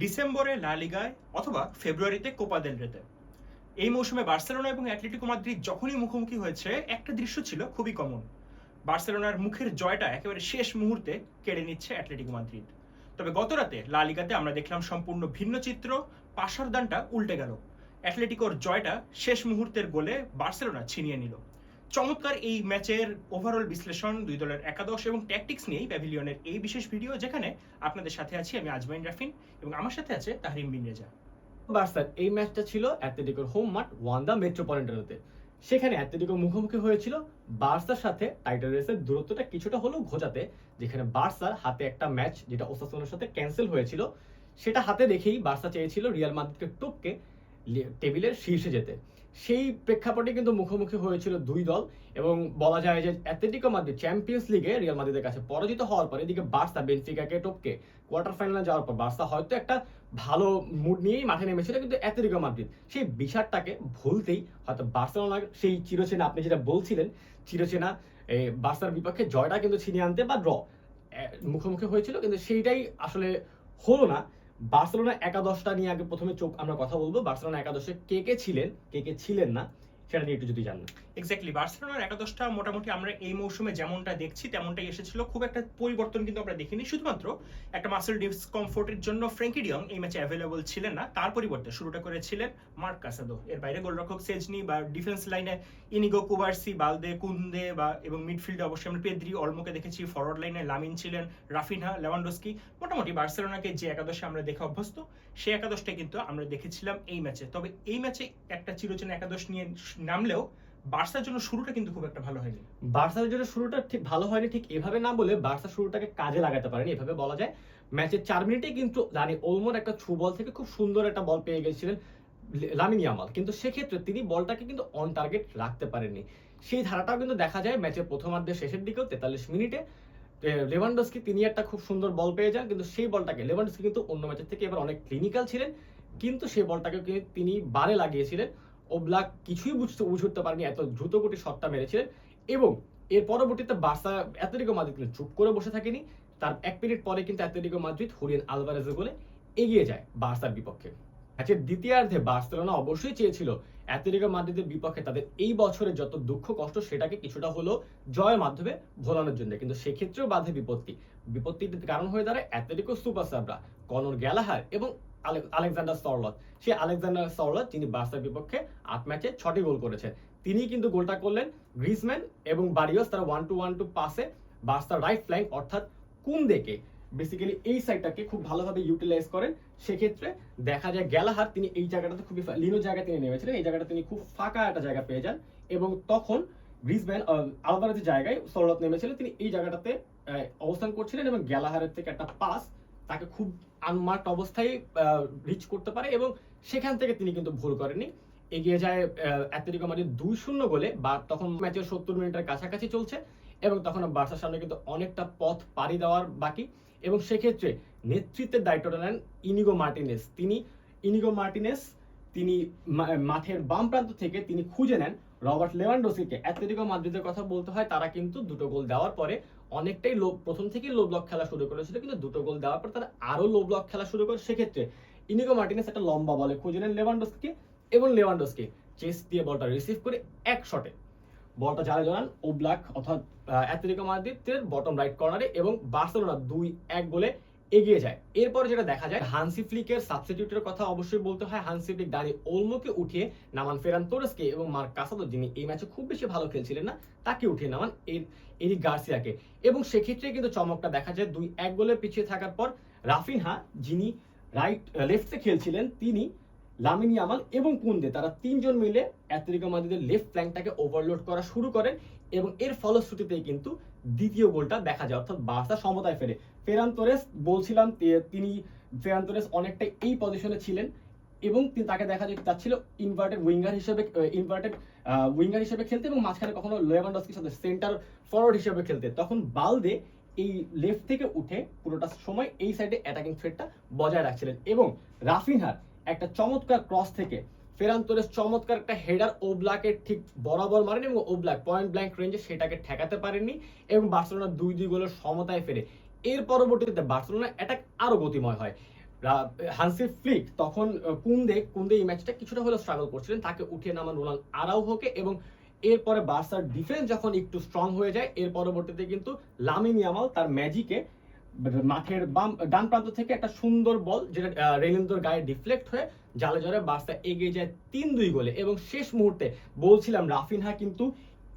ডিসেম্বরে লা লিগায় অথবা ফেব্রুয়ারিতে কোপা দেল রেতে এই মৌসুমে বার্সেলোনা এবং অ্যাটলেটিকো মাদ্রিদ যখনই মুখোমুখি হয়েছে, একটা দৃশ্য ছিল খুবই কমন বার্সেলোনার মুখের জয়টা একেবারে শেষ মুহূর্তে কেড়ে নিচ্ছে অ্যাটলেটিকো মাদ্রিদ। তবে গতরাতে লা লিগাতে আমরা দেখলাম সম্পূর্ণ ভিন্ন চিত্র পাশার দানটা উল্টে গেল। অ্যাটলেটিকোর জয়টা শেষ মুহূর্তের গোলে বার্সেলোনা ছিনিয়ে নিল। চমৎকার এই ম্যাচের ওভারঅল বিশ্লেষণ দুই দলের একাদশ এবং ট্যাকটিক্স নিয়েই প্যাভিলিয়নের এই বিশেষ ভিডিও যেখানে আপনাদের সাথে আছি আমি আজমাইন রাফিন এবং আমার সাথে আছে তাহরিম বিন রেজা। বার্সার এই ম্যাচটা ছিল অ্যাথলেটিকোর হোম মাঠ ওয়ান্দা মেট্রোপলিটনতে। সেখানে অ্যাথলেটিকো মুখোমুখি হয়েছিল বার্সার সাথে টাইটেল রেসের দূরত্বটা কিছুটা হলেও ঘোচাতে, যেখানে বার্সার হাতে একটা ম্যাচ যেটা ওসাসোনার সাথে ক্যান্সেল হয়েছিল, সেটা হাতে রেখেই বার্সা চেয়েছিল রিয়াল মাদ্রিদকে টপকে টেবিলের শীর্ষে যেতে। সেই প্রেক্ষাপটে কিন্তু মুখোমুখি হয়েছিল দুই দল এবং বলা যায় যে অ্যাথলেটিকো মাদ্রিদ চ্যাম্পিয়ন্স লিগে রিয়াল মাদ্রিদের কাছে পরাজিত হওয়ার পর এদিকে বার্সা, বেনফিকাকে টপকে কোয়ার্টার ফাইনালে যাওয়ার পর বার্সা হয়তো একটা ভালো মুড নিয়েই মাঠে নেমেছিল, কিন্তু অ্যাথলেটিকো মাদ্রিদ সেই বিষাদটাকে ভুলতেই হয়তো বার্সেলোনার সেই চিরচেনা, আপনি যেটা বলছিলেন, চিরচেনা বার্সার বিপক্ষে জয়টা কিন্তু ছিনিয়ে আনতে বা ড্র মুখোমুখি হয়েছিল, কিন্তু সেইটাই আসলে হলো না। বার্সেলোনা একাদশটা নিয়ে আগে প্রথমে চোখ আমরা কথা বলব। বার্সেলোনা একাদশে কে কে ছিলেন? কে কে ছিলেন না? সেটা নিয়ে একটু যদি জানেন এক্স্যাক্টলি বার্সেলোনার একাদশটা মোটামুটি আমরা এই মৌসুমে যেমনটা দেখছি, তেমনটাই এসেছিল। খুব একটা পরিবর্তন কিন্তু আমরা দেখিনি। শুধুমাত্র একটা মাসেল ডিসকমফোর্টের জন্য ফ্র্যাঙ্কি ডিয়ং এই ম্যাচে অ্যাভেলেবল ছিলেন না। তার পরিবর্তে শুরুটা করেছিলেন মার্ক কাসাদো এর বাইরে গোলরক্ষক সেজনি বা ডিফেন্স লাইনে ইনিগো কুবার্সি বালদে কুন্দে বা এবং মিডফিল্ডে অবশ্যই আমরা পেদ্রি অলমোকে দেখেছি। ফরওয়ার্ড লাইনে লামিন ছিলেন রাফিনহা লেভানডোস্কি মোটামুটি বার্সেলোনাকে যে একাদশে আমরা দেখে অভ্যস্ত, সেই একাদশটা কিন্তু আমরা দেখেছিলাম এই ম্যাচে তবে এই ম্যাচে একটা চিরচেনা একাদশ নিয়ে নামলেও বার্সার জন্য শুরুটা কিন্তু খুব একটা ভালো হয়নি। বার্সার জন্য শুরুটা ঠিক ভালো হয়নি, ঠিক এভাবে না বলে বার্সা শুরুটাকে কাজে লাগাতে পারেনি। এভাবে বলা যায়, ম্যাচের চার মিনিটেই কিন্তু জানি ওলমোর একটা ছু বল থেকে খুব সুন্দর একটা বল পেয়ে গেছিলেন লামিন ইয়ামাল। কিন্তু সেক্ষেত্রে তিনি বলটাকে কিন্তু অন টার্গেট রাখতে পারেননি। সেই ধারাটাও কিন্তু দেখা যায় ম্যাচের প্রথমার্ধের শেষের দিকেও, তেতাল্লিশ মিনিটে লেভানডস্কি তিনি একটা খুব সুন্দর বল পেয়ে যান, কিন্তু সেই বলটাকে, লেভানডস্কি কিন্তু অন্য ম্যাচের থেকে এবার অনেক ক্লিনিক্যাল ছিলেন, কিন্তু সেই বলটাকে তিনি বারে লাগিয়েছিলেন। ওব্লাক কিছুই বুঝতে, বুঝে উঠতে পারেনি, এত দ্রুত গতি শটটা মেরেছিলেন। এবং এর পরবর্তীতে বার্সা অ্যাথলেটিকো মাদ্রিদ চুপ করে বসে থাকেনি। তার এক মিনিট পরে কিন্তু অ্যাথলেটিকো মাদ্রিদ হুরিয়ান আলভারেজের গোলে এগিয়ে যায় বার্সার বিপক্ষে। ম্যাচের দ্বিতীয়ার্ধে বার্সেলোনা অবশ্যই চেয়েছিল অ্যাথলেটিকো মাদ্রিদের বিপক্ষে তাদের এই বছরের যত দুঃখ কষ্ট সেটাকে কিছুটা হলো জয়ের মাধ্যমে ভোলানোর জন্য। কিন্তু সেক্ষেত্রেও বাধে বিপত্তি। বিপত্তির কারণ হয়ে দাঁড়ায় অ্যাথলেটিকো সাবরা কনর গ্যালাহার এবং আলেকজান্ডার সরলত সেই আলেকজান্ডার সরলত যিনি বার্সার বিপক্ষে আট ম্যাচে ছটি গোল করেছেন। তিনি কিন্তু গোলটা করলেন গ্রিজম্যান এবং বারিওস তারা ওয়ান টু ওয়ান টু পাসে বার্সার রাইট ফ্ল্যাঙ্ক অর্থাৎ কুমদেকে বেসিক্যালি এই সাইডটাকে খুব ভালোভাবে ইউটিলাইজ করেন। সেক্ষেত্রে দেখা যায় গ্যালাহার, তিনি এই জায়গাটাতে খুবই লিনো জায়গায় তিনি নেমেছিলেন। এই জায়গাটা তিনি খুব ফাঁকা একটা জায়গা পেয়ে যান। এবং তখন গ্রিজম্যান আলভারেজের জায়গায় সরলত নেমেছিলেন তিনি এই জায়গাটাতে অবস্থান করছিলেন এবং গ্যালাহারের থেকে একটা পাস তাকে খুব আনমার্কড অবস্থায় রিচ করতে পারে এবং সেখান থেকে তিনি কিন্তু ভুল করেননি। এগিয়ে যায় অ্যাথলেটিকো মাদ্রিদ দুই শূন্য গোলে, বা তখন ম্যাচের সত্তর মিনিটের কাছাকাছি চলছে এবং তখন বার্সার সামনে কিন্তু অনেকটা পথ পাড়ি দেওয়ার বাকি। এবং সেক্ষেত্রে নেতৃত্বের দায়িত্বটা নেন ইনিগো মার্টিনেস। তিনি, ইনিগো মার্টিনেস, তিনি মাঠের বাম প্রান্ত থেকে তিনি খুঁজে নেন রবার্ট লেভানডোসিকে অ্যাথলেটিকো মাদ্রিদের কথা বলতে হয়, তারা কিন্তু দুটো গোল দেওয়ার পরে অনেকটাই লো, প্রথম থেকেই লো ব্লক খেলা শুরু করেছিল, কিন্তু দুটো গোল দেওয়ার পর তারা আরও লো ব্লক খেলা শুরু করে। সেক্ষেত্রে ইনিগো মার্টিনেস একটা লম্বা বলে খুঁজে নেন লেভানডোসকে এবং লেভানডোসকে চেস দিয়ে বলটা রিসিভ করে এক শটে বলটা জালে জড়ান ও ব্ল্যাক অর্থাৎ অ্যাথলেটিকো মাদ্রিদের বটম রাইট কর্নারে এবং বার্সেলোনা দুই এক গোলে এগিয়ে যায়। এরপর যেটা দেখা যায়, হানসি ফ্লিকের সাবস্টিটিউটের কথা অবশ্যই বলতে হয়। হানসি ফ্লিক দাঁড়ি ওলমোকে উঠিয়ে নামান ফেরান তোরেসকে এবং মার্ক কাসাদো, যিনি এই ম্যাচে খুব বেশি ভালো খেলছিলেন না, তাকে উঠিয়ে নামান এর এরিক গার্সিয়াকে। এবং সেক্ষেত্রে কিন্তু চমকটা দেখা যায়, দুই এক গোলে পিছিয়ে থাকার পর রাফিনহা, যিনি রাইট, লেফটে খেলছিলেন, তিনি লামিন ইয়ামাল এবং কুন্দে, তারা তিনজন মিলে অ্যাথলেটিকো মাদ্রিদের লেফট ফ্ল্যাঙ্কটাকে ওভারলোড করা শুরু করেন এবং এর ফলশ্রুতিতেই কিন্তু দ্বিতীয় গোলটা দেখা যায়। অর্থাৎ বার্সা সমতায় ফেরে। ফেরান তোরেস বলছিলাম তিনি ফেরান তোরেস অনেকটা এই পজিশনে ছিলেন এবং তাকে দেখা যায় তার ছিল ইনভার্টেড উইঙ্গার হিসেবে ইনভার্টেড উইঙ্গার হিসেবে খেলতে এবং মাঝখানে কখনো লেভানডস্কির সাথে সেন্টার ফরওয়ার্ড হিসেবে খেলতে। তখন বালদে এই লেফট থেকে উঠে পুরোটা সময় এই সাইডে অ্যাটাকিং থ্রেডটা বজায় রাখছিলেন এবং রাফিনহার একটা চমৎকার ক্রস থেকে ফেরান তোরেস চমৎকার একটা হেডার ওব্লাকের ঠিক বরাবর মারেন এবং ওব্লাক পয়েন্ট ব্ল্যাঙ্ক রেঞ্জে সেটাকে ঠেকাতে পারেননি এবং বার্সেলোনা দুই দুই গোলের সমতায় ফেরে। এর পরবর্তীতে বার্সেলোনা অ্যাটাক আরও গতিময় হয়। হান্সি ফ্লিক তখন কুন্দে কুন্দে এই ম্যাচটা কিছুটা হলেও স্ট্রাগল করছিলেন। তাকে উঠিয়ে নামান রোনাল আরাউহোকে এবং এরপরে বার্সার ডিফেন্স যখন একটু স্ট্রং হয়ে যায়, এর পরবর্তীতে কিন্তু লামিন ইয়ামাল তার ম্যাজিকে মাঠের বাম, ডান প্রান্ত থেকে একটা সুন্দর বল, যেটা রেলিন্দোর গায়ে ডিফ্লেক্ট হয়ে জালে জলে বার্সা এগিয়ে যায় তিন দুই গোলে। এবং শেষ মুহূর্তে বলছিলাম রাফিনহা কিন্তু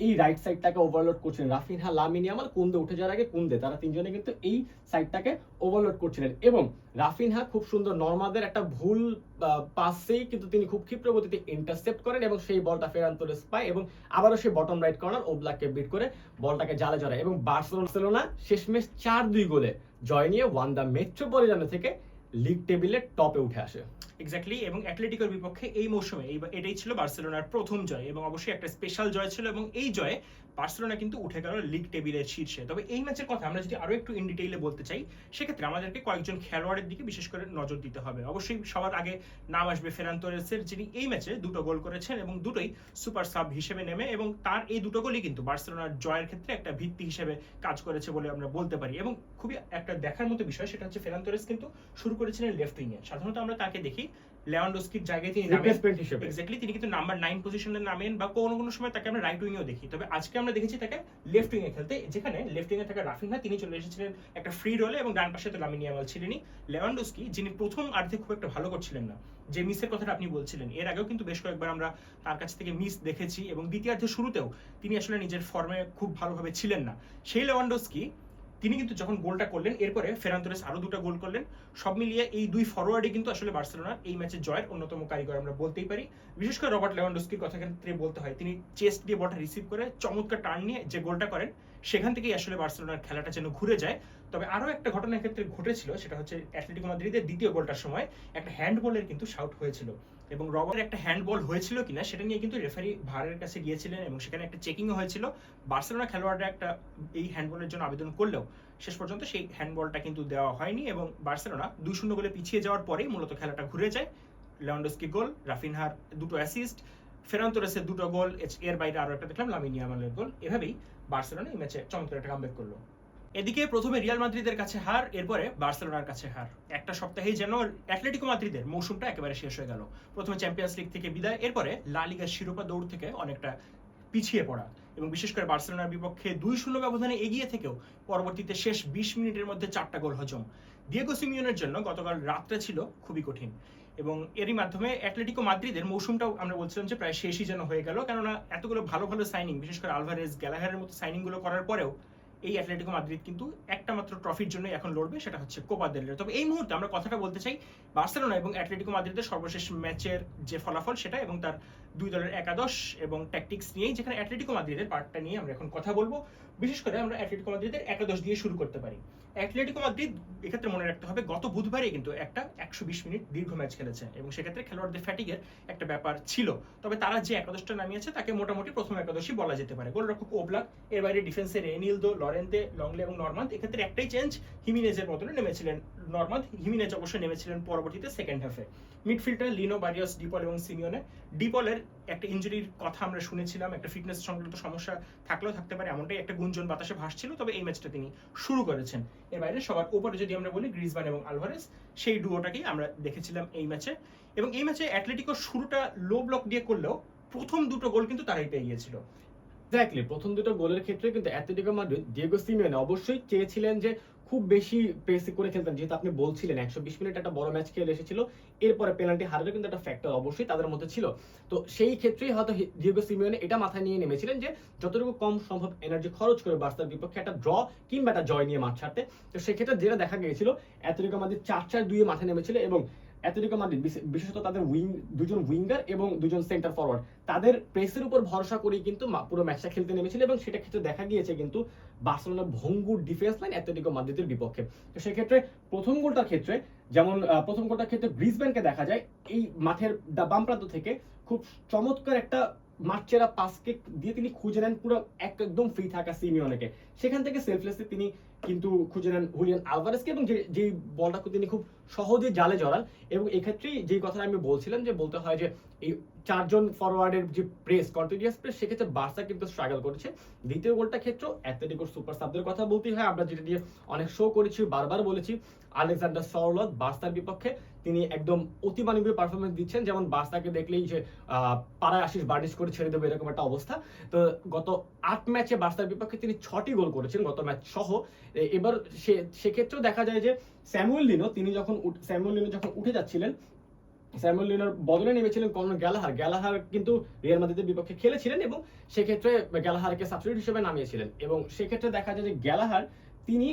এই রাইট সাইডটাকে ওভারলোড করছিলেন। রাফিনহা লামিন ইয়ামাল, কুন্দে উঠে যাওয়ার আগে কুন্দে, তারা তিনজনে কিন্তু এই সাইডটাকে ওভারলোড করছিলেন। এবং রাফিনহা খুব সুন্দর নর্মাদের একটা ভুল পাসেই কিন্তু তিনি খুব ক্ষিপ্র গতিতে ইন্টারসেপ্ট করেন এবং সেই বলটা ফেরান তোরেস পায় এবং আবারও সেই বটম রাইট কর্নার ওবলাককে বিট করে বলটাকে জালে জড়ায়। এবং বার্সেলোনা শেষমেশ চার দুই গোলে জয় নিয়ে ওয়ান দ্য মেট্রোপলিটানো থেকে লিগ টেবিলের টপে উঠে আসে। এক্স্যাক্টলি এবং অ্যাটলেটিকোর বিপক্ষে এই মৌসুমে এটাই ছিল বার্সেলোনার প্রথম জয় এবং অবশ্যই একটা স্পেশাল জয় ছিল এবং এই জয়ে বার্সেলোনা কিন্তু উঠে গেল লিগ টেবিলের শীর্ষে। তবে এই ম্যাচের কথা আমরা যদি আরও একটু ইন ডিটেইলে বলতে চাই, সেক্ষেত্রে আমাদেরকে কয়েকজন খেলোয়াড়ের দিকে বিশেষ করে নজর দিতে হবে। অবশ্যই সবার আগে নাম আসবে ফেরান তোরেসের, যিনি এই ম্যাচে দুটো গোল করেছেন এবং দুটোই সুপার সাব হিসেবে নেমে এবং তার এই দুটো গোলই কিন্তু বার্সেলোনার জয়ের ক্ষেত্রে একটা ভিত্তি হিসেবে কাজ করেছে বলে আমরা বলতে পারি। এবং খুবই একটা দেখার মতো বিষয়, সেটা হচ্ছে ফেরান তোরেস কিন্তু শুরু করেছিলেন লেফট উইংয়ে সাধারণত আমরা তাকে দেখি লেওয়ান্ডোস্কির জায়গায় তিনি রিপ্লেসমেন্ট হিসেবে। এক্স্যাক্টলি তিনি কিন্তু নাম্বার নাইন পজিশনে নামেন বা কোনো কোনো সময় তাকে আমরা রাইট উইংয়েও দেখি। তবে আজকে আমরা দেখেছি তাকে লেফট উইংয়ে খেলতে যেখানে লেফট উইংয়ে থাকা রাফিনহা তিনি চলে এসেছিলেন একটা ফ্রি রোলে এবং ডান পাশে তো লামিনী আমাল ছিলেনই। লেভানডোস্কি যিনি প্রথম আর্ধে খুব একটা ভালো করছিলেন না যে মিসের কথাটা আপনি বলছিলেন এর আগেও কিন্তু বেশ কয়েকবার আমরা তার কাছ থেকে মিস দেখেছি এবং দ্বিতীয়ার্ধের শুরুতেও তিনি আসলে নিজের ফর্মে খুব ভালোভাবে ছিলেন না। সেই লেভানডোস্কি তিনি কিন্তু যখন গোলটা করলেন, এরপরে ফেরান তোরেস আরও দুটো গোল করলেন। সব মিলিয়ে এই দুই ফরওয়ার্ডে কিন্তু আসলে বার্সেলোনার এই ম্যাচে জয়ের অন্যতম কারিগর আমরা বলতেই পারি। বিশেষ করে রবার্ট লেভানডোস্কির কথা ক্ষেত্রে বলতে হয়। তিনি চেস্ট দিয়ে বলটা রিসিভ করে চমৎকার টার্ন নিয়ে যে গোলটা করেন, সেখান থেকেই আসলে বার্সেলোনার খেলাটা যেন ঘুরে যায়। তবে আরও একটা ঘটনার ক্ষেত্রে ঘটেছিল, সেটা হচ্ছে অ্যাটলেটিকো মাদ্রিদের দ্বিতীয় গোলটার সময় একটা হ্যান্ডবলের কিন্তু শাউট হয়েছিল। এবং রবারের একটা হ্যান্ডবল হয়েছিল কিনা সেটা নিয়ে কিন্তু রেফারি ভারের কাছে গিয়েছিলেন এবং সেখানে একটা চেকিংও হয়েছিল। বার্সেলোনা খেলোয়াড়রা একটা এই হ্যান্ডবলের জন্য আবেদন করলেও শেষ পর্যন্ত সেই হ্যান্ডবলটা কিন্তু দেওয়া হয়নি এবং বার্সেলোনা দুই শূন্য গোলে পিছিয়ে যাওয়ার পরেই মূলত খেলাটা ঘুরে যায়। লেভানডস্কি গোল, রাফিনহার দুটো অ্যাসিস্ট ফেরান তোরেসের দুটো গোল, এর বাইরে আরও একটা দেখলাম লামিনিয়ামালের গোল। এভাবেই বার্সেলোনা এই ম্যাচে চমৎকার একটা কামব্যাক করল। এদিকে প্রথমে রিয়াল মাদ্রিদের কাছে হার, এরপরে বার্সেলোনার কাছে হার। একটা সপ্তাহেই যেন অ্যাটলেটিকো মাদ্রিদের মৌসুমটা একেবারে শেষ হয়ে গেল। প্রথমে চ্যাম্পিয়ন্স লিগ থেকে বিদায়, এরপরে লা লিগার শিরোপা দৌড় থেকে অনেকটা পিছিয়ে পড়া। এবং বিশেষ করে বার্সেলোনার বিপক্ষে দুই শূন্য ব্যবধানে এগিয়ে থেকেও পরবর্তীতে শেষ বিশ মিনিটের মধ্যে চারটা গোল হজম। দিয়েগো সিমিওনের জন্য গতকাল রাতটা ছিল খুবই কঠিন। এবং এরই মাধ্যমে অ্যাটলেটিকো মাদ্রিদের মৌসুমটাও আমরা বলছিলাম যে প্রায় শেষই যেন হয়ে গেল। কেননা এতগুলো ভালো ভালো সাইনিং বিশেষ করে আলভারেজ গ্যালাহারের মতো সাইনিংগুলো করার পরেও এই অ্যাটলেটিকো মাদ্রিদ কিন্তু একটা মাত্র ট্রফির জন্য এখন লড়বে, সেটা হচ্ছে কোপা দেল। তবে এই মুহূর্তে আমরা কথাটা বলতে চাই বার্সেলোনা এবং অ্যাটলেটিকো মাদ্রিদের সর্বশেষ ম্যাচের যে ফলাফল সেটা এবং তার দুই দলের একাদশ এবং ট্যাকটিক্স নিয়েই যেখানে অ্যাটলেটিকো মাদ্রিদের পার্টটা নিয়ে আমরা এখন কথা বলব। বিশেষ করে আমরা অ্যাটলেটিকো মাদ্রিদের একাদশ দিয়ে শুরু করতে পারি। অ্যাটলেটিকো মাদ্রিদ এক্ষেত্রে মনে রাখতে হবে, গত বুধবারই কিন্তু একটা একশো বিশ মিনিট দীর্ঘ ম্যাচ খেলেছে এবং সেক্ষেত্রে খেলোয়াড়দের ফ্যাটিগের একটা ব্যাপার ছিল। তবে তারা যে একাদশটা নামিয়েছে, তাকে মোটামুটি প্রথম একাদশই বলা যেতে পারে। গোলরক্ষক ওবলাক, এর বাইরে ডিফেন্সে রেনিলদো, লরেন্তে, লংলে এবং নর্মান্দ এক্ষেত্রে একটাই চেঞ্জ হিমিনেজের বদলে নেমেছিলেন নর্মান্দ হিমিনেজ অবশ্যই নেমেছিলেন পরবর্তীতে সেকেন্ড হাফে মিডফিল্ডার লিনো বারিয়াস, ডিপল এবং সিমিওনে ডিপলের একটা ইঞ্জুরির কথা আমরা শুনেছিলাম, একটা ফিটনেস সংক্রান্ত সমস্যা থাকলেও থাকতে পারে, এমনটাই একটা গুঞ্জন বাতাসে ভাসছিল, তবে এই ম্যাচটা তিনি শুরু করেছেন। এর বাইরে সবার উপরে যদি আমরা বলি গ্রিজবান এবং আলভারেস সেই ডুয়োটাকেই আমরা দেখেছিলাম এই ম্যাচে এবং এই ম্যাচে অ্যাটলেটিকো শুরুটা লো ব্লক দিয়ে করলেও প্রথম দুটো গোল কিন্তু তারাই পেয়ে গিয়েছিল। এক্স্যাক্টলি প্রথম দুটো গোলের ক্ষেত্রে কিন্তু অ্যাথলেটিকো মাদ্রিদ ডিয়েগো সিমিওনে অবশ্যই চেয়েছিলেন যে খুব বেশি প্রেসি করে খেলতেন। যেহেতু আপনি বলছিলেন, একশো বিশ মিনিট একটা বড় ম্যাচ খেলে এসেছিল, এরপরে পেনাল্টি হারারও কিন্তু একটা ফ্যাক্টর অবশ্যই তাদের মধ্যে ছিল। তো সেই ক্ষেত্রেই হয়তো ডিয়েগো সিমিওনে এটা মাথায় নিয়ে নেমেছিলেন যে, যতটুকু কম সম্ভব এনার্জি খরচ করে বার্সার বিপক্ষে একটা ড্র কিংবা একটা জয় নিয়ে মাঠ ছাড়তে। তো সেক্ষেত্রে যেটা দেখা গিয়েছিল এতটুকু আমাদের চার চার দুইয়ে মাঠে নেমেছিল এবং অ্যাথলেটিকো মাদ্রিদ বিশেষত তাদের উইং, দুজন উইঙ্গার এবং দুজন সেন্টার ফরওয়ার্ড। তাদের প্রেসের উপর ভরসা করেই কিন্তু পুরো ম্যাচটা খেলতে নেমেছিল এবং সেটা ক্ষেত্রে দেখা গিয়েছে কিন্তু বার্সেলোনা ভঙ্গুর ডিফেন্স লাইন অ্যাথলেটিকো মাদ্রিদের বিপক্ষে। তো সেক্ষেত্রে প্রথম গোলটার ক্ষেত্রে যেমন প্রথম গোলটার ক্ষেত্রে ব্রিসব্যানকে দেখা যায়, এই মাঠের বাম প্রান্ত থেকে খুব চমৎকার একটা মাঠচেরা পাসকে দিয়ে তিনি খুঁজে নেন পুরো একদম ফ্রি থাকা সিমিওনেকে সেখান থেকে সেলফলেসে তিনি কিন্তু খুঁজে নেন হুলিয়ান আলভারেসকে এবং যে যে বলটা তিনি খুব সহজে জালে জড়ান। এবং এক্ষেত্রেই যে কথাটা আমি বলছিলাম যে বলতে হয় যে এই চারজন ফরওয়ার্ডের যে প্রেস কন্টিনিউয়াস প্রেস সেক্ষেত্রে বার্সা কিন্তু স্ট্রাগল করেছে। দ্বিতীয় গোলটা ক্ষেত্র অ্যাথলেটিকোর সুপার সাবদের কথা বলতেই হয়। আমরা যেটা দিয়ে অনেক শো করেছি, বারবার বলেছি, আলেকজান্ডার সরলত বার্সার বিপক্ষে তিনি একদম অতিমানবীয় পারফরমেন্স দিচ্ছেন। যেমন বার্সাকে দেখলেই যে পাড়ায় আশিস বার্নিশ করে ছেড়ে দেবে এরকম একটা অবস্থা। তো গত আট ম্যাচে বার্সার বিপক্ষে তিনি ছটি গোল করেছেন গত ম্যাচ সহ। এবার সে, সেক্ষেত্রেও দেখা যায় যে, স্যামুয়েল লিনো তিনি যখন স্যামুয়েল লিনো যখন উঠে যাচ্ছিলেন, স্যামুয়েল লিনোর বদলে নেমেছিলেন কর্নর গ্যালাহার। গ্যালাহার কিন্তু রিয়াল মাদ্রিদের বিপক্ষে খেলেছিলেন এবং সেক্ষেত্রে গ্যালাহারকে সাবস্টিটিউট হিসেবে নামিয়েছিলেন। এবং সেক্ষেত্রে দেখা যায় যে, গ্যালাহার তিনি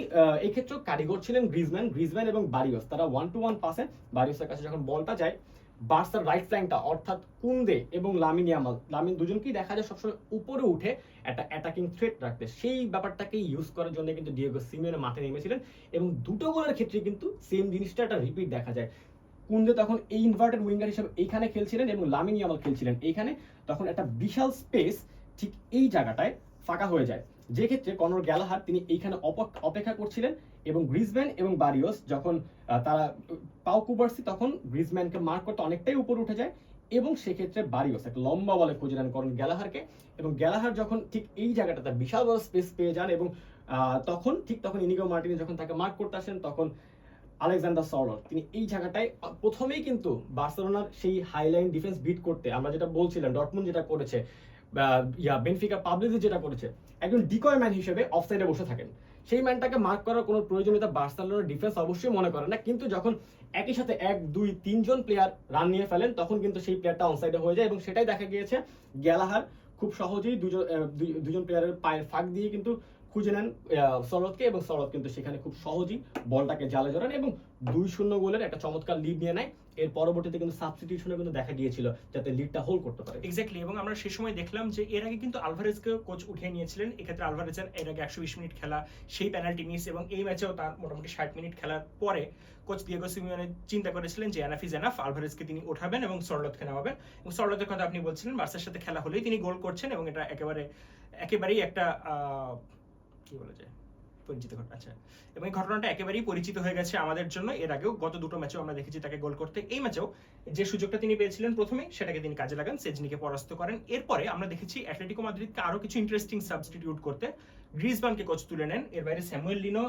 ক্ষেত্রে কারিগর ছিলেন গ্রিজম্যান গ্রিজম্যান এবং বারিওস। তারা ওয়ান টু ওয়ান পাসে বারিওসের কাছে যখন বলটা যায়, বার্সার রাইট ফ্ল্যাঙ্কটা অর্থাৎ কুন্দে এবং লামিন ইয়ামাল, লামিন দুজনকেই দেখা যায় সবসময় উপরে উঠে একটা অ্যাটাকিং থ্রেট রাখতে। সেই ব্যাপারটাকে ইউজ করার জন্য কিন্তু ডিয়েগো সিমিওনে মাঠে নেমেছিলেন এবং দুটো গোলের ক্ষেত্রে কিন্তু সেম জিনিসটা একটা রিপিট দেখা যায়। কুন্দে তখন এই ইনভার্টেড উইঙ্গার হিসেবে এইখানে খেলছিলেন এবং লামিন ইয়ামাল খেলছিলেন। এইখানে তখন একটা বিশাল স্পেস ঠিক এই জায়গাটায় ফাঁকা হয়ে যায়। যে ক্ষেত্রে কনর গ্যালাহার তিনি এইখানে অপেক্ষা করছিলেন এবং গ্রিজম্যান এবং বারিওস যখন তারা পাও কুবার্সি তখন গ্রিজম্যানকে মার্ক করতে অনেকটাই উপরে উঠে যায় এবং সেক্ষেত্রে বারিওস একটা লম্বা বলে খুঁজে নেন করেন গ্যালাহারকে এবং গ্যালাহার যখন ঠিক এই জায়গাটাতে বিশাল বড় স্পেস পেয়ে যান এবং তখন, ঠিক তখন ইনিগো মার্টিনি যখন তাকে মার্ক করতে আসেন তখন আলেকজান্ডার সরল তিনি এই জায়গাটায় প্রথমেই কিন্তু বার্সেলোনার সেই হাইলাইন ডিফেন্স বিট করতে, আমরা যেটা বলছিলাম ডটমুন যেটা করেছে ইয়া, বেনফিকা পাবলিজি যেটা করেছে একজন ডিকয় ম্যান হিসেবে অফসাইডে বসে থাকেন। সেই ম্যানটাকে মার্ক করার কোনো প্রয়োজনীয়তা বার্সেলোনার ডিফেন্স অবশ্যই মনে করে না, কিন্তু যখন একই সাথে এক, দুই, তিনজন প্লেয়ার রান নিয়ে ফেলেন, তখন কিন্তু সেই প্লেয়ারটা অনসাইডে হয়ে যায় এবং সেটাই দেখা গিয়েছে গ্যালাহার খুব সহজেই দুজন দুজন প্লেয়ারের পায়ের ফাঁক দিয়ে কিন্তু খুঁজে নেন সরদকে এবং সরদ কিন্তু সেখানে খুব সহজেই বলটাকে জালে জড়ান এবং দুই শূন্য গোলের একটা চমৎকার লিড নিয়ে নেয়। এর পরবর্তীতে কিন্তু সাবস্টিটিউশনে কিন্তু দেখা গিয়েছিল যাতে লিডটা হোল্ড করতে পারে। এক্স্যাক্টলি এবং আমরা সে সময় দেখলাম যে এর আগে কিন্তু আলভারেজকে কোচ উঠিয়ে নিয়েছিলেন। এক্ষেত্রে আলভারেজের এর আগে একশো বিশ মিনিট খেলা, সেই পেনাল্টি মিস এবং এই ম্যাচেও তার মোটামুটি ষাট মিনিট খেলার পরে কোচ দিয়েগো সিমিওনে চিন্তা করেছিলেন যে এনাফ ইজ এনাফ আলভারেজকে তিনি ওঠাবেন এবং সরলতকে নামাবেন। এবং সরলতের কথা আপনি বলছিলেন, বার্সার সাথে খেলা হলেই তিনি গোল করছেন, এবং এটা একেবারে, একেবারেই একটা কি বলা যায় পরিচিত ঘটনা। আচ্ছা এবং এই ঘটনাটা একেবারেই পরিচিত হয়ে গেছে আমাদের জন্য। এর আগেও গত দুটো ম্যাচেও আমরা দেখেছি তাকে গোল করতে। এই ম্যাচেও যে সুযোগটা তিনি পেয়েছিলেন প্রথমে সেটাকে তিনি কাজে লাগান সেজনিকে পরাস্ত করেন। এরপরে আমরা দেখেছি অ্যাটলেটিকো মাদ্রিদকে আরও কিছু ইন্টারেস্টিং সাবস্টিটিউট করতে। গ্রিজবানকে কোচ তুলে নেন। এর বাইরে স্যামুয়েল লিনো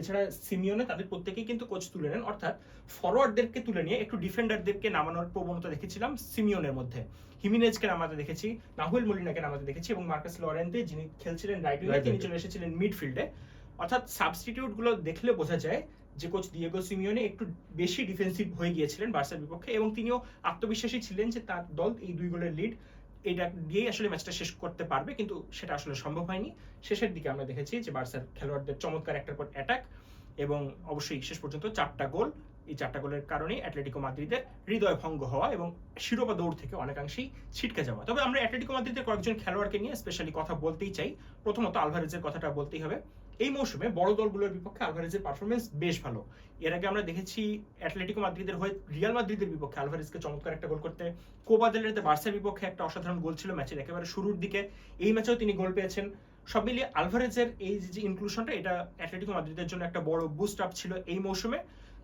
এছাড়া সিমিওনে তাদের প্রত্যেকেই কিন্তু কোচ তুলে নেন। অর্থাৎ ফরওয়ার্ডদেরকে তুলে নিয়ে একটু ডিফেন্ডারদেরকে নামানোর প্রবণতা দেখেছিলাম সিমিওনের মধ্যে। হিমিনেজকে নামাতে দেখেছি নাহুয়েল মলিনাকে নামাতে দেখেছি এবং মার্কাস লরেন্তে যিনি খেলছিলেন রাইট উইংয়ে তিনি চলে এসেছিলেন মিডফিল্ডে অর্থাৎ সাবস্টিটিউটগুলো দেখলে বোঝা যায় যে কোচ দিয়েগো সিমিওনে একটু বেশি ডিফেন্সিভ হয়ে গিয়েছিলেন বার্সার বিপক্ষে এবং তিনিও আত্মবিশ্বাসী ছিলেন যে তার দল এই দুই গোলের লিড এটা দিয়েই আসলে ম্যাচটা শেষ করতে পারবে, কিন্তু সেটা আসলে সম্ভব হয়নি। শেষের দিকে আমরা দেখেছি যে বার্সার খেলোয়াড়দের চমৎকার একটার পর অ্যাটাক এবং অবশ্যই শেষ পর্যন্ত চারটা গোল। এই চারটা গোলের কারণে অ্যাটলেটিকো মাদ্রিদের হৃদয় ভঙ্গ হওয়া এবং শিরোপা দৌড় থেকে অনেকাংশেই ছিটকে যাওয়া। তবে আমরা অ্যাটলেটিকো মাদ্রিদের কয়েকজন খেলোয়াড়কে নিয়ে স্পেশালি কথা বলতেই চাই। প্রথমত আলভারেজের কথাটা বলতেই হবে। এই মৌসুমে বড় দলগুলোর বিপক্ষে আলভারেজের পারফরমেন্স বেশ ভালো। এর আগে আমরা দেখেছি অ্যাটলেটিকো মাদ্রিদের হয়ে রিয়াল মাদ্রিদের বিপক্ষে আলভারেজকে চমৎকার একটা গোল করতে। কোপা দেল বার্সার বিপক্ষে একটা অসাধারণ গোল ছিল ম্যাচের একেবারে শুরুর দিকে। এই ম্যাচেও তিনি গোল পেয়েছেন। সব মিলিয়ে আলভারেজের এই যে ইনক্লুশনটা এটা অ্যাটলেটিকো মাদ্রিদের জন্য একটা বড় বুস্ট আপ ছিল এই মৌসুমে।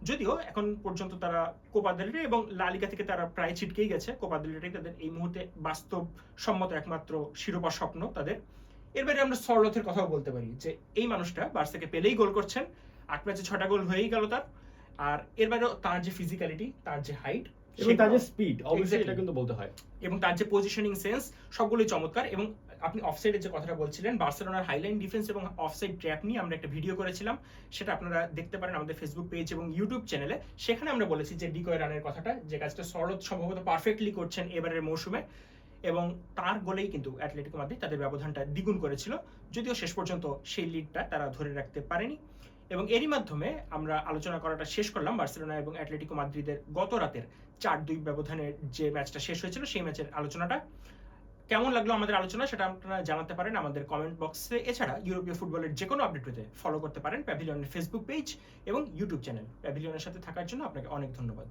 যদিও এখন পর্যন্ত তারা কোপা দেল রে এবং লালিগা থেকে তারা প্রায় ছিটকেই গেছে। কোপা দেল তাদের এই মুহূর্তে বাস্তব সম্মত একমাত্র শিরোপা স্বপ্ন তাদের। এর বাইরে আমরা সরলথের কথাও বলতে পারি যে এই মানুষটা বার্সাকে পেলেই গোল করছেন। আট ম্যাচে ছটা গোল হয়েই গেল তার। আর এর বাইরেও তার যে ফিজিক্যালিটি তার যে হাইট এবং তার যে স্পিড অবশ্যই এটা কিন্তু বলতে হয়। এবং তার যে পজিশনিং সেন্স সবগুলোই চমৎকার। এবং আপনি অফসাইডের যে কথাটা বলছিলেন বার্সেলোনার হাইলাইন ডিফেন্স এবং অফসাইড ট্র্যাপ নিয়ে আমরা একটা ভিডিও করেছিলাম। সেটা আপনারা দেখতে পারেন আমাদের ফেসবুক পেজ এবং ইউটিউব চ্যানেলে সেখানে আমরা বলেছি যে ডিকয় রানের কথাটা যে কাজটা সরদ সম্ভবত পারফেক্টলি করছেন এবারের মৌসুমে। এবং তার গোলেই কিন্তু অ্যাটলেটিকো মাদ্রিদ তাদের ব্যবধানটা দ্বিগুণ করেছিল। যদিও শেষ পর্যন্ত সেই লিডটা তারা ধরে রাখতে পারেনি। এবং এরই মাধ্যমে আমরা আলোচনা করাটা শেষ করলাম বার্সেলোনা এবং অ্যাটলেটিকো মাদ্রিদের গত রাতের চার দুই ব্যবধানের যে ম্যাচটা শেষ হয়েছিল সেই ম্যাচের আলোচনাটা। কেমন লাগল আমাদের আলোচনা সেটা আপনারা জানাতে পারেন আমাদের কমেন্ট বক্সে এছাড়া ইউরোপীয় ফুটবলের যে কোনো আপডেট পেতে ফলো করতে পারেন প্যাভিলিয়নের ফেসবুক পেজ এবং ইউটিউব চ্যানেল প্যাভিলিয়নের সাথে থাকার জন্য আপনাকে অনেক ধন্যবাদ।